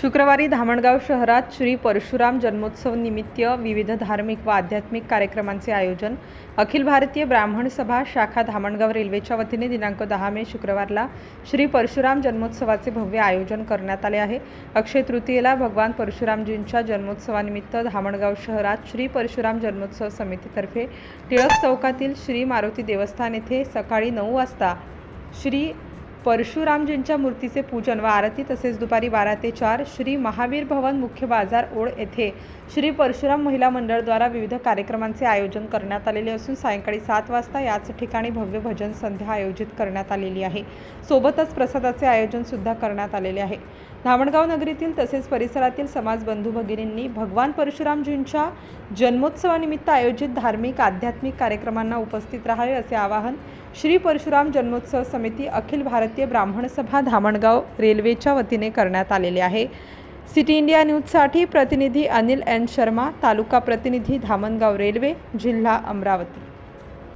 शुक्रवारी धामणगाव शहरात श्री परशुराम जन्मोत्सव निमित्त विविध धार्मिक व आध्यात्मिक कार्यक्रमांचे आयोजन अखिल भारतीय ब्राह्मण सभा शाखा धामणगाव रेल्वेच्या वतीने दिनांक दहा मे शुक्रवारला श्री परशुराम जन्मोत्सवाचे भव्य आयोजन करण्यात आले आहे. अक्षय तृतीयेला भगवान परशुरामजींच्या जन्मोत्सवानिमित्त धामणगाव शहरात श्री परशुराम जन्मोत्सव समितीतर्फे टिळक चौकातील श्री मारुती देवस्थान येथे सकाळी नऊ वाजता श्री परशुरामजींच्या मूर्तीचे पूजन व आरती तसेच दुपारी बारा ते चार श्री महावीर भवन मुख्य बाजार ओळ येथे श्री परशुराम महिला मंडळद्वारा विविध कार्यक्रमांचे आयोजन करण्यात आलेले असून सायंकाळी सात वाजता याच ठिकाणी भव्य भजन संध्या आयोजित करण्यात आलेली आहे. सोबतच प्रसादाचे आयोजन सुद्धा करण्यात आलेले आहे. धामणगाव नगरीतील तसेच परिसरातील समाज बंधू भगिनींनी भगवान परशुरामजींच्या जन्मोत्सवानिमित्त आयोजित धार्मिक आध्यात्मिक कार्यक्रमांना उपस्थित राहावे असे आवाहन श्री परशुराम जन्मोत्सव समिती अखिल भारतीय ब्राह्मण सभा धामणगाव रेल्वेच्या वतीने करण्यात आलेले आहे. सिटी इंडिया न्यूजसाठी प्रतिनिधी अनिल एन शर्मा तालुका प्रतिनिधी धामणगाव रेल्वे जिल्हा अमरावती.